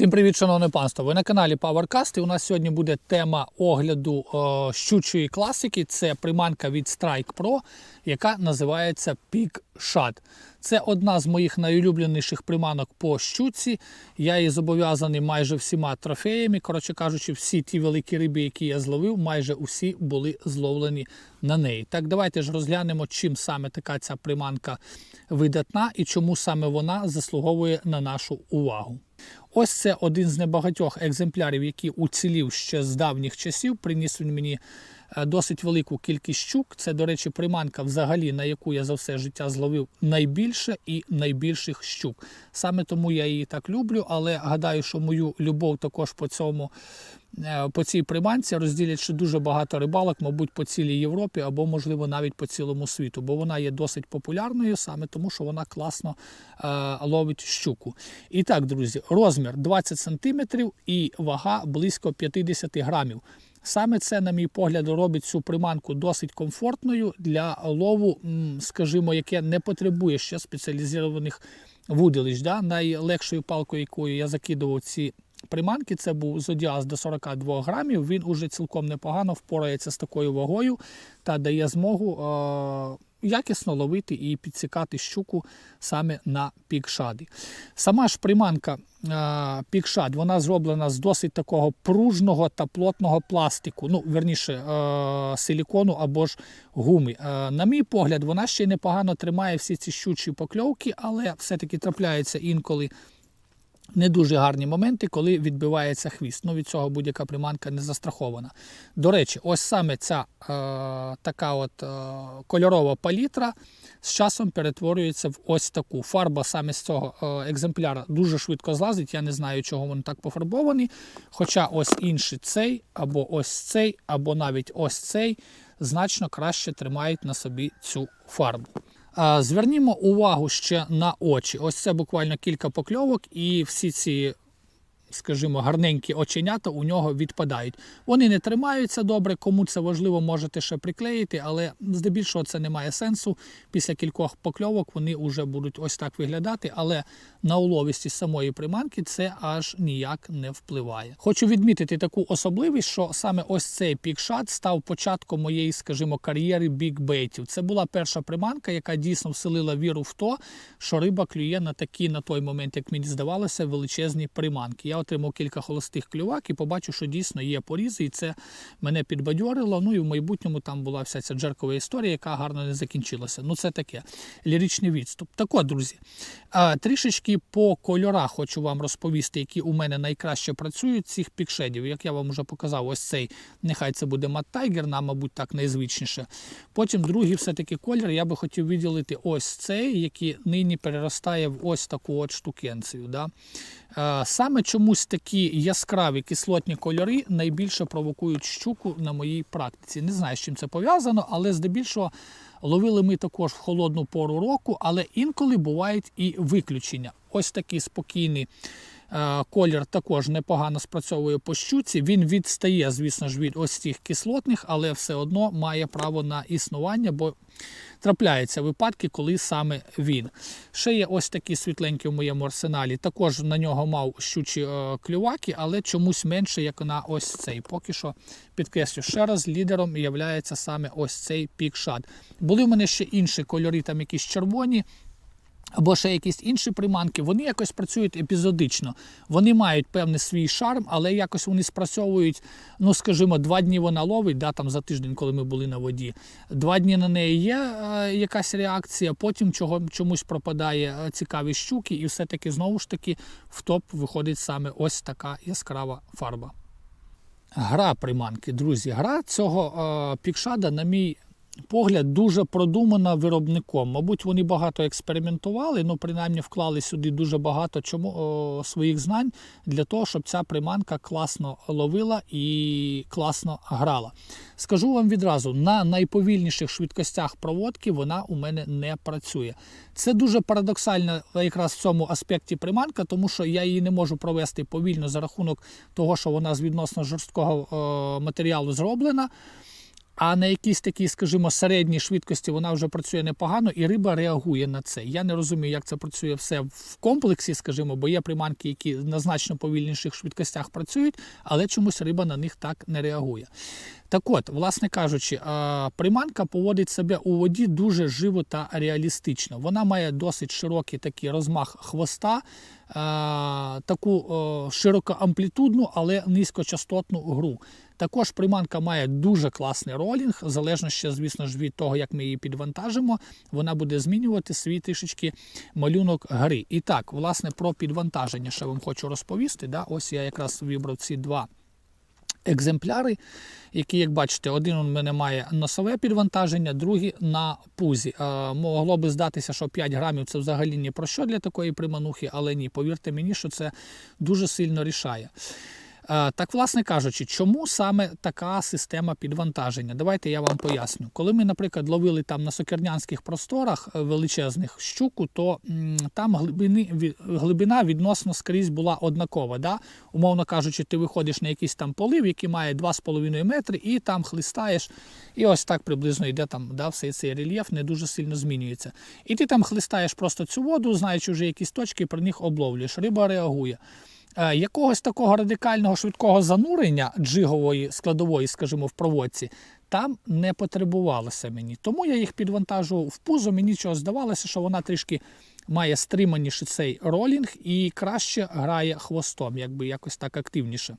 Всім привіт, шановне панство! Ви на каналі PowerCast і у нас сьогодні буде тема огляду е, щучої класики. Це приманка від Strike Pro, яка називається Peak Shot. Це одна з моїх найулюбленіших приманок по щуці. Я її зобов'язаний майже всіма трофеями. Коротше кажучи, всі ті великі риби, які я зловив, майже усі були зловлені на неї. Так, давайте ж розглянемо, чим саме така ця приманка видатна і чому саме вона заслуговує на нашу увагу. Ось це один з небагатьох екземплярів, який уцілів ще з давніх часів. Приніс він мені досить велику кількість щук. Це, до речі, приманка, взагалі, на яку я за все життя зловив найбільше і найбільших щук. Саме тому я її так люблю, але гадаю, що мою любов також по цьому. е, По цій приманці розділять дуже багато рибалок, мабуть, по цілій Європі або, можливо, навіть по цілому світу, бо вона є досить популярною саме тому, що вона класно е, ловить щуку. І так, друзі, розмір 20 см і вага близько 50 грамів. Саме це, на мій погляд, робить цю приманку досить комфортною для лову, скажімо, яке не потребує ще спеціалізованих вудилищ. Да? Найлегшою палкою, якою я закидував ці приманки, це був зодіаз до 42 грамів. Він уже цілком непогано впорається з такою вагою та дає змогу е- якісно ловити і підсікати щуку саме на пікшаді. Сама ж приманка пікшад, вона зроблена з досить такого пружного та плотного пластику, ну, верніше, е- силікону або ж гуми. Е- на мій погляд, вона ще й непогано тримає всі ці щучі покльовки, але все-таки трапляється інколи не дуже гарні моменти, коли відбивається хвіст. Ну, від цього будь-яка приманка не застрахована. До речі, ось саме ця е, така от е, кольорова палітра з часом перетворюється в ось таку. Фарба саме з цього е, екземпляра дуже швидко злазить. Я не знаю, чого він так пофарбований. Хоча ось інший цей, або ось цей, або навіть ось цей значно краще тримають на собі цю фарбу. Звернімо увагу ще на очі. Ось це буквально кілька покльовок, і всі ці, скажімо, гарненькі оченята у нього відпадають. Вони не тримаються добре, кому це важливо, можете ще приклеїти, але здебільшого це не має сенсу. Після кількох покльовок вони вже будуть ось так виглядати, але на уловістість самої приманки це аж ніяк не впливає. Хочу відмітити таку особливість, що саме ось цей пікшат став початком моєї, скажімо, кар'єри бікбейтів. Це була перша приманка, яка дійсно вселила віру в то, що риба клює на такі на той момент, як мені здавалося, величезні приманки. Я отримав кілька холостих клювак і побачив, що дійсно є порізи, і це мене підбадьорило. Ну і в майбутньому там була вся ця джеркова історія, яка гарно не закінчилася. Ну це таке ліричний відступ. Так от, друзі, трішечки по кольорах хочу вам розповісти, які у мене найкраще працюють цих пікшедів. Як я вам вже показав, ось цей, нехай це буде Мат Тайгер, нам, мабуть, так найзвичніше. Потім другий все-таки колір. Я би хотів виділити ось цей, який нині переростає в ось таку от штукенцію. Да? Е, Саме чомусь такі яскраві кислотні кольори найбільше провокують щуку на моїй практиці. Не знаю, з чим це пов'язано, але здебільшого ловили ми також в холодну пору року, але інколи бувають і виключення. Ось такий спокійний колір також непогано спрацьовує по щуці. Він відстає, звісно ж, від ось цих кислотних, але все одно має право на існування, бо трапляються випадки, коли саме він. Ще є ось такі світленькі в моєму арсеналі. Також на нього мав щучі е, клюваки, але чомусь менше, як на ось цей. Поки що підкреслю ще раз, лідером є саме ось цей пікшат. Були в мене ще інші кольори, там якісь червоні. Або ще якісь інші приманки, вони якось працюють епізодично. Вони мають певний свій шарм, але якось вони спрацьовують, ну скажімо, два дні вона ловить, да, там за тиждень, коли ми були на воді. Два дні на неї є е, якась реакція, потім чого, чомусь пропадає е, цікаві щуки, і все-таки знову ж таки в топ виходить саме ось така яскрава фарба. Гра приманки, друзі, гра цього е, пікшада, на мій погляд, дуже продумана виробником. Мабуть, вони багато експериментували, ну принаймні вклали сюди дуже багато чому, о, своїх знань для того, щоб ця приманка класно ловила і класно грала. Скажу вам відразу, на найповільніших швидкостях проводки вона у мене не працює. Це дуже парадоксально якраз в цьому аспекті приманка, тому що я її не можу провести повільно за рахунок того, що вона з відносно жорсткого е, матеріалу зроблена. А на якійсь такій, скажімо, середній швидкості вона вже працює непогано, і риба реагує на це. Я не розумію, як це працює все в комплексі, скажімо, бо є приманки, які на значно повільніших швидкостях працюють, але чомусь риба на них так не реагує. Так от, власне кажучи, приманка поводить себе у воді дуже живо та реалістично. Вона має досить широкий такий розмах хвоста, таку широкоамплітудну, але низькочастотну гру. Також приманка має дуже класний ролінг, залежно ще, звісно ж, від того, як ми її підвантажимо, вона буде змінювати свій трішечки малюнок гри. І так, власне, про підвантаження ще вам хочу розповісти. Да? Ось я якраз вибрав ці два екземпляри, які, як бачите, один у мене має носове підвантаження, другий на пузі. Е, могло би здатися, що 5 грамів це взагалі ні про що для такої приманухи, але ні, повірте мені, що це дуже сильно рішає. Е, Так, власне кажучи, чому саме така система підвантаження? Давайте я вам поясню. Коли ми, наприклад, ловили там на сокернянських просторах е, величезних щуку, то там глибини, глибина відносно скрізь була однакова. Да? Умовно кажучи, ти виходиш на якийсь там полив, який має 2,5 метри, і там хлистаєш, і ось так приблизно йде там да, все цей рельєф, не дуже сильно змінюється. І ти там хлистаєш просто цю воду, знаючи вже якісь точки, при них обловлюєш. Риба реагує. Е, Якогось такого радикального швидкого занурення джигової складової, скажімо, в проводці, там не потребувалося мені. Тому я їх підвантажував в пузо. Мені чого здавалося, що вона трішки має стриманіший цей ролінг і краще грає хвостом, якби якось так активніше.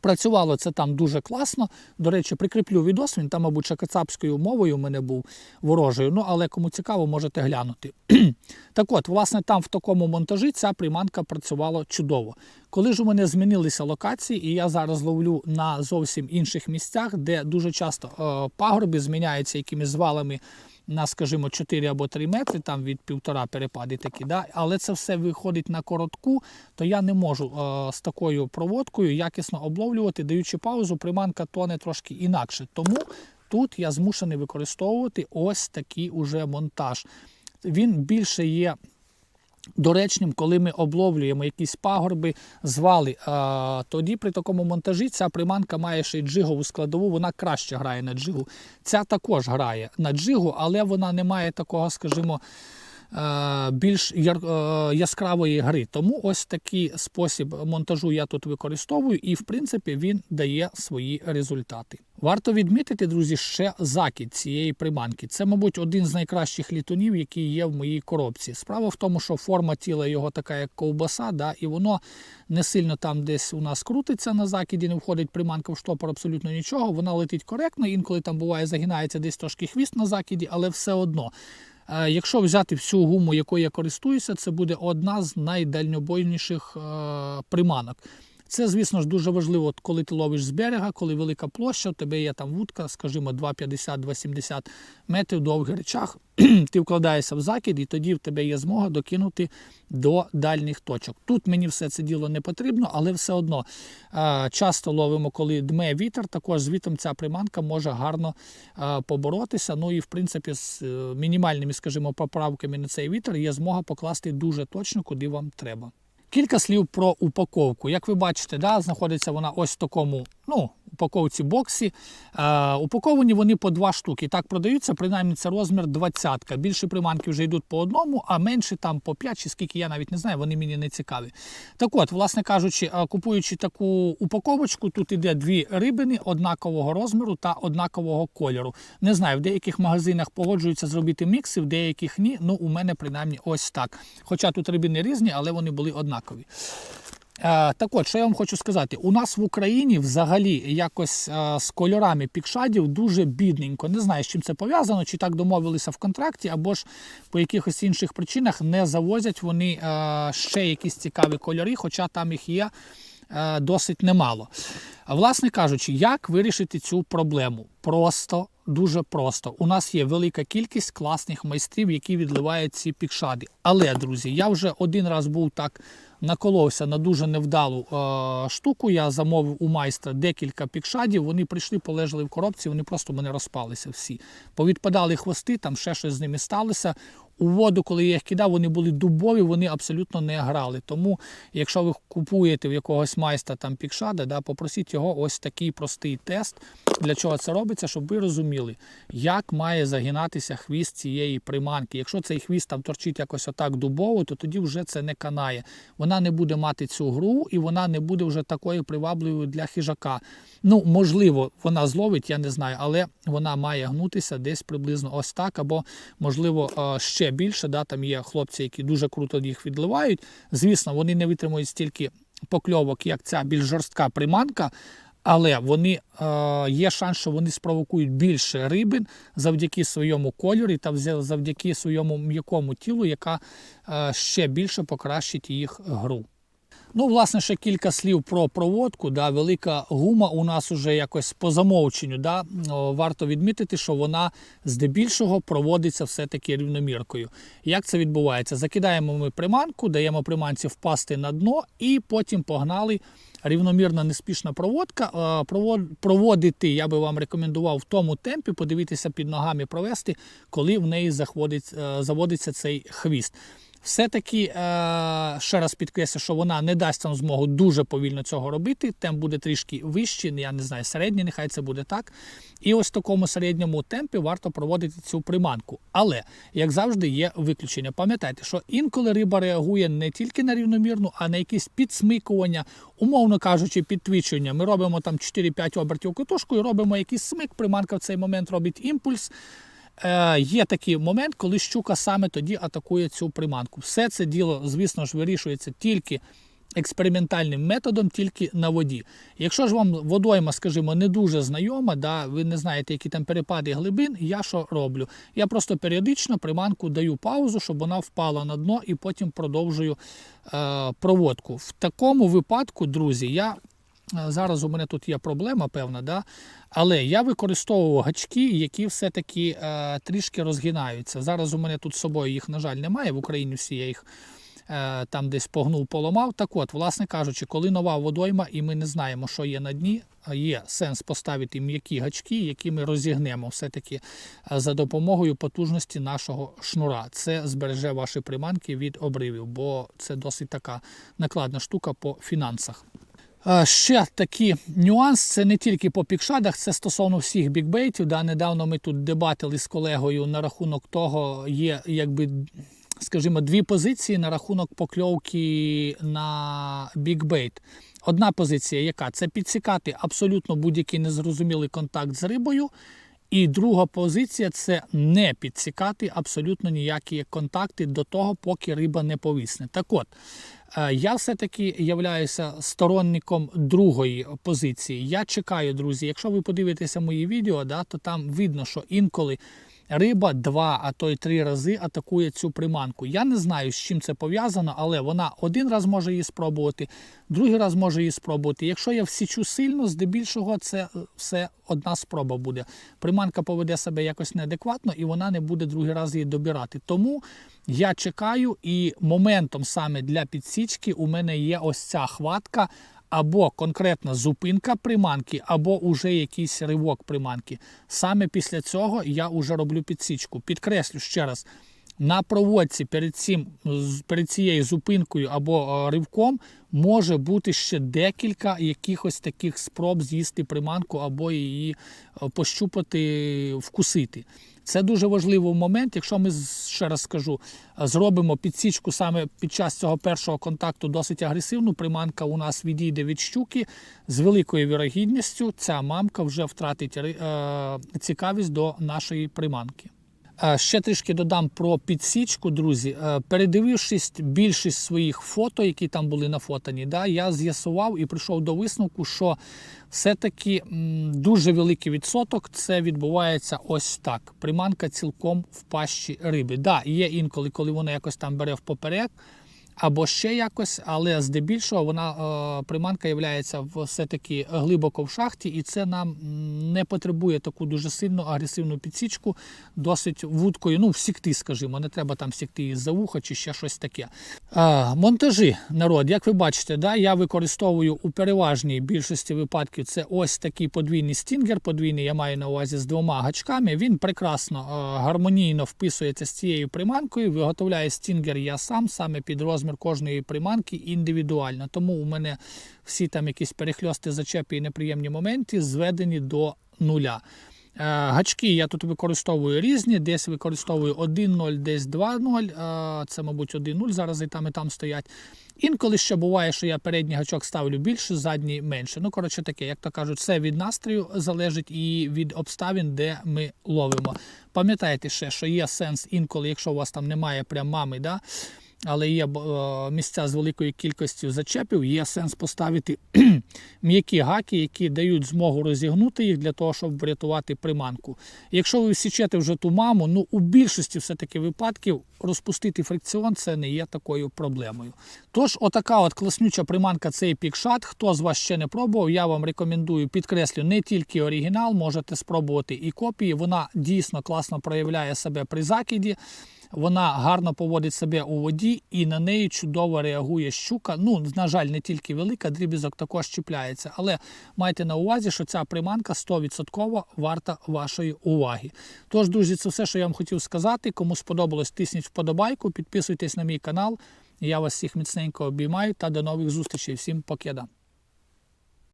Працювало це там дуже класно. До речі, прикріплю відос, він там, мабуть, ще кацапською мовою у мене був ворожою. Ну, але кому цікаво, можете глянути. так от, власне, там в такому монтажі ця приманка працювала чудово. Коли ж у мене змінилися локації, і я зараз ловлю на зовсім інших місцях, де дуже часто е, пагорби зміняються якимись звалами на, скажімо, 4 або 3 метри, там від півтора перепади такі, да? але це все виходить на коротку, то я не можу е, з такою проводкою якісно обловлювати, даючи паузу, приманка тоне трошки інакше. Тому тут я змушений використовувати ось такий уже монтаж. Він більше є доречним, коли ми обловлюємо якісь пагорби, звали. А, тоді при такому монтажі ця приманка має ще й джигову складову, вона краще грає на джигу. Ця також грає на джигу, але вона не має такого, скажімо, е, більш е, яскравої гри. Тому ось такий спосіб монтажу я тут використовую, і в принципі він дає свої результати. Варто відмітити, друзі, ще закид цієї приманки. Це, мабуть, один з найкращих літунів, який є в моїй коробці. Справа в тому, що форма тіла його така, як ковбаса, да, і воно не сильно там десь у нас крутиться на закиді, не входить приманка в штопор, абсолютно нічого. Вона летить коректно, інколи там буває загинається десь трошки хвіст на закиді, але все одно. Е, Якщо взяти всю гуму, якою я користуюся, це буде одна з найдальнобойніших е, приманок. Це, звісно ж, дуже важливо, коли ти ловиш з берега, коли велика площа, у тебе є там вудка, скажімо, 2,50-2,70 метрів довгий речах. ти вкладаєшся в закид, і тоді в тебе є змога докинути до дальніх точок. Тут мені все це діло не потрібно, але все одно часто ловимо, коли дме вітер. Також з вітром ця приманка може гарно поборотися. Ну і в принципі з е, мінімальними, скажімо, поправками на цей вітер є змога покласти дуже точно, куди вам треба. Кілька слів про упаковку. Як ви бачите, да, знаходиться вона ось в такому ну, упаковці боксі. Е, упаковані вони по два штуки. Так продаються, принаймні це розмір 20. Більше приманки вже йдуть по одному, а менше там по 5 чи скільки я навіть не знаю, вони мені не цікаві. Так от, власне кажучи, е, купуючи таку упаковочку, тут іде дві рибини однакового розміру та однакового кольору. Не знаю, в деяких магазинах погоджуються зробити мікси, в деяких ні. Ну, у мене принаймні ось так. Хоча тут рибини різні, але вони були однакові. Е, Так от, що я вам хочу сказати, у нас в Україні взагалі якось е, з кольорами пікшадів дуже бідненько. Не знаю, з чим це пов'язано, чи так домовилися в контракті, або ж по якихось інших причинах не завозять вони е, ще якісь цікаві кольори, хоча там їх є досить немало. Власне кажучи, як вирішити цю проблему? Просто, дуже просто. У нас є велика кількість класних майстрів, які відливають ці пікшади. Але, друзі, я вже один раз був так наколовся на дуже невдалу е, штуку. Я замовив у майстра декілька пікшадів. Вони прийшли, полежали в коробці, вони просто мене розпалися всі. Повідпадали хвости, там ще щось з ними сталося. У воду, коли я їх кидав, вони були дубові, вони абсолютно не грали. Тому, якщо ви купуєте в якогось майстра там пікшада, да, попросіть його ось такий простий тест. Для чого це робиться, щоб ви розуміли, як має загинатися хвіст цієї приманки. Якщо цей хвіст там торчить якось отак дубово, то тоді вже це не канає. Вона не буде мати цю гру і вона не буде вже такою привабливою для хижака. Ну, можливо, вона зловить, я не знаю, але вона має гнутися десь приблизно ось так, або, можливо, е, ще більше. Да, Там є хлопці, які дуже круто їх відливають. Звісно, вони не витримують стільки покльовок, як ця більш жорстка приманка. Але вони е, є шанс, що вони спровокують більше рибин завдяки своєму кольорі та завдяки своєму м'якому тілу, яка е, ще більше покращить їх гру. Ну, власне, ще кілька слів про проводку. Да, велика гума у нас уже якось по замовченню. Да, варто відмітити, що вона здебільшого проводиться все-таки рівноміркою. Як це відбувається? Закидаємо ми приманку, даємо приманці впасти на дно, і потім погнали. Рівномірна неспішна проводка. Е, Проводити я би вам рекомендував в тому темпі, подивитися під ногами провести, коли в неї е, заводиться цей хвіст. Все-таки е, ще раз підкреслю, що вона не дасть вам змогу дуже повільно цього робити. Темп буде трішки вищий, я не знаю, середній, нехай це буде так. І ось в такому середньому темпі варто проводити цю приманку. Але, як завжди, є виключення. Пам'ятайте, що інколи риба реагує не тільки на рівномірну, а на якісь підсмикування, умовно кажучи, підтвічення. Ми робимо там 4-5 обертів катушкою, робимо якийсь смик, приманка в цей момент робить імпульс. Е, є такий момент, коли щука саме тоді атакує цю приманку. Все це діло, звісно ж, вирішується тільки експериментальним методом, тільки на воді. Якщо ж вам водойма, скажімо, не дуже знайома, да, ви не знаєте, які там перепади глибин, я що роблю? Я просто періодично приманку даю паузу, щоб вона впала на дно і потім продовжую е, проводку. В такому випадку, друзі, я Зараз у мене тут є проблема, певна, да? але я використовував гачки, які все-таки е, трішки розгинаються. Зараз у мене тут з собою їх, на жаль, немає. В Україні всі я їх е, там десь погнув, поламав. Так от, власне кажучи, коли нова водойма і ми не знаємо, що є на дні, є сенс поставити м'які гачки, які ми розігнемо все-таки е, за допомогою потужності нашого шнура. Це збереже ваші приманки від обривів, бо це досить така накладна штука по фінансах. Е, Ще такий нюанс, це не тільки по пікшадах, це стосовно всіх бікбейтів. Да, недавно ми тут дебатили з колегою на рахунок того, є якби, скажімо, дві позиції на рахунок покльовки на бікбейт. Одна позиція, яка це підсікати абсолютно будь-який незрозумілий контакт з рибою. І друга позиція це не підсікати абсолютно ніякі контакти до того, поки риба не повісне. Так от, е, я все-таки являюся сторонником другої позиції. Я чекаю, друзі, якщо ви подивитеся мої відео, да, то там видно, що інколи риба два, а то й три рази атакує цю приманку. Я не знаю, з чим це пов'язано, але вона один раз може її спробувати, другий раз може її спробувати. Якщо я всічу сильно, здебільшого це е, все одна спроба буде. Приманка поведе себе якось неадекватно і вона не буде другий раз її добирати. Тому я чекаю, і моментом саме для підсічки у мене є ось ця хватка. Або конкретна зупинка приманки, або уже якийсь ривок приманки. Саме після цього я вже роблю підсічку. Підкреслю ще раз, на проводці перед, цим, перед цією зупинкою або е, ривком може бути ще декілька якихось таких спроб з'їсти приманку або її е, пощупати, вкусити. Це дуже важливий момент. Якщо ми ще раз скажу, е, зробимо підсічку саме під час цього першого контакту досить агресивну, приманка у нас відійде від щуки з великою вірогідністю. Ця мамка вже втратить цікавість до нашої приманки. Е, Ще трішки додам про підсічку, друзі. Е, Передивившись більшість своїх фото, які там були нафотані, да, я з'ясував і прийшов до висновку, що все-таки дуже великий відсоток це відбувається ось так. Приманка цілком в пащі риби. Да, є інколи, коли вона якось там бере впоперек, або ще якось, але здебільшого вона е, приманка є все-таки глибоко в шахті, і це нам не потребує таку дуже сильну агресивну підсічку, досить вудкою, ну, всікти, скажімо, не треба там всікти за вухо чи ще щось таке. Монтажі, народ, як ви бачите, да, я використовую у переважній більшості випадків це ось такий подвійний стінгер. Подвійний я маю на увазі з двома гачками. Він прекрасно е, гармонійно вписується з цією приманкою. Виготовляю стінгер я сам, саме під розмір кожної приманки індивідуально. Тому у мене всі там якісь перехльости, зачепи і неприємні моменти зведені до нуля. Е, Гачки я тут використовую різні, десь використовую 1.0, десь 2.0, е, це, мабуть, 1.0 зараз і там, і там стоять. Інколи ще буває, що я передній гачок ставлю більше, задній менше. Ну, коротше таке, як то кажуть, все від настрою залежить і від обставин, де ми ловимо. Пам'ятайте ще, що є сенс інколи, якщо у вас там немає прям мами, да, але є е, місця з великою кількістю зачепів, є сенс поставити м'які гаки, які дають змогу розігнути їх для того, щоб врятувати приманку. Якщо ви всічете вже ту маму, ну у більшості все-таки випадків розпустити фрикціон це не є такою проблемою. Тож, отака от класнюча приманка цей пікшат. Хто з вас ще не пробував, я вам рекомендую підкреслю не тільки оригінал, можете спробувати і копії. Вона дійсно класно проявляє себе при закиді. Вона гарно поводить себе у воді і на неї чудово реагує щука. Ну, на жаль, не тільки велика, дрібізок також чіпляється. Але майте на увазі, що ця приманка 100% варта вашої уваги. Тож, друзі, це все, що я вам хотів сказати. Кому сподобалось, тисніть вподобайку, підписуйтесь на мій канал. Я вас всіх міцненько обіймаю та до нових зустрічей. Всім покеда.